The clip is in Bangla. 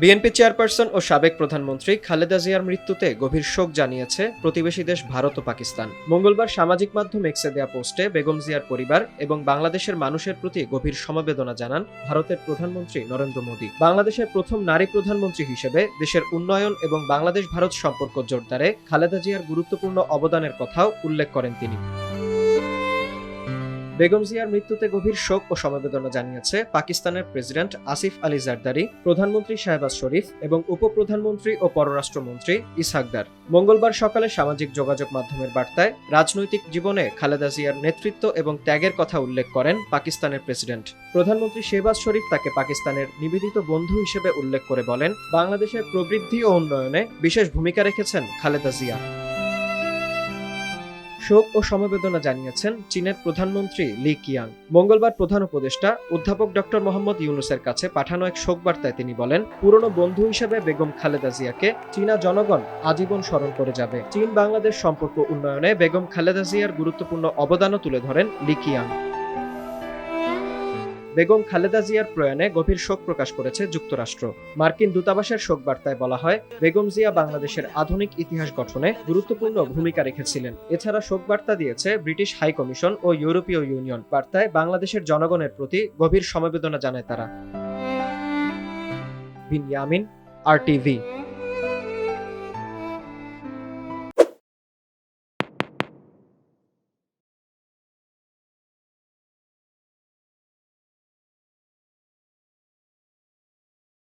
বিএনপি চেয়ারপারসন ও সাবেক প্রধানমন্ত্রী খালেদা জিয়ার মৃত্যুতে গভীর শোক জানিয়েছে প্রতিবেশী দেশ ভারত ও পাকিস্তান। মঙ্গলবার সামাজিক মাধ্যম এক্সে দেয়া পোস্টে বেগম জিয়ার পরিবার এবং বাংলাদেশের মানুষের প্রতি গভীর সমবেদনা জানান ভারতের প্রধানমন্ত্রী নরেন্দ্র মোদী। বাংলাদেশের প্রথম নারী প্রধানমন্ত্রী হিসেবে দেশের উন্নয়ন এবং বাংলাদেশ ভারত সম্পর্ক জোরদারে খালেদা জিয়ার গুরুত্বপূর্ণ অবদানের কথাও উল্লেখ করেন তিনি। বেগম জিয়ার মৃত্যুতে গভীর শোক ও সমবেদনা জানিয়েছে পাকিস্তানের প্রেসিডেন্ট আসিফ আলী জারদারি, প্রধানমন্ত্রী শাহবাজ শরীফ এবং উপপ্রধানমন্ত্রী ও পররাষ্ট্রমন্ত্রী ইসহাকদার মঙ্গলবার সকালে সামাজিক যোগাযোগ মাধ্যমের বার্তায় রাজনৈতিক জীবনে খালেদা জিয়ার নেতৃত্ব এবং ত্যাগের কথা উল্লেখ করেন পাকিস্তানের প্রেসিডেন্ট। প্রধানমন্ত্রী শেহবাজ শরীফ তাকে পাকিস্তানের নিবেদিত বন্ধু হিসেবে উল্লেখ করে বলেন, বাংলাদেশের প্রবৃদ্ধি ও উন্নয়নে বিশেষ ভূমিকা রেখেছেন খালেদা জিয়া। শোক ও সমবেদনা জানিয়েছেন চীনের প্রধানমন্ত্রী লি কিয়াং। মঙ্গলবার প্রধান উপদেষ্টা অধ্যাপক ডক্টর মোহাম্মদ ইউনুসের কাছে পাঠানো এক শোকবার্তায় তিনি বলেন, পুরনো বন্ধু হিসেবে বেগম খালেদা জিয়াকে চীনা জনগণ আজীবন স্মরণ করে যাবে। চীন বাংলাদেশ সম্পর্ক উন্নয়নে বেগম খালেদা জিয়ার গুরুত্বপূর্ণ অবদানও তুলে ধরেন লি কিয়াং। বেগম খালেদা জিয়ার প্রয়াণে গভীর শোক প্রকাশ করেছে যুক্তরাষ্ট্র। মার্কিন দূতাবাসের শোক বার্তায় বলা হয়, বেগম জিয়া বাংলাদেশের আধুনিক ইতিহাস গঠনে গুরুত্বপূর্ণ ভূমিকা রেখেছিলেন। এছাড়া শোক বার্তা দিয়েছে ব্রিটিশ হাই কমিশন ও ইউরোপীয় ইউনিয়ন। বার্তায় বাংলাদেশের জনগণের প্রতি গভীর সমবেদনা জানায় তারা। বিন ইয়ামিন, আর টিভি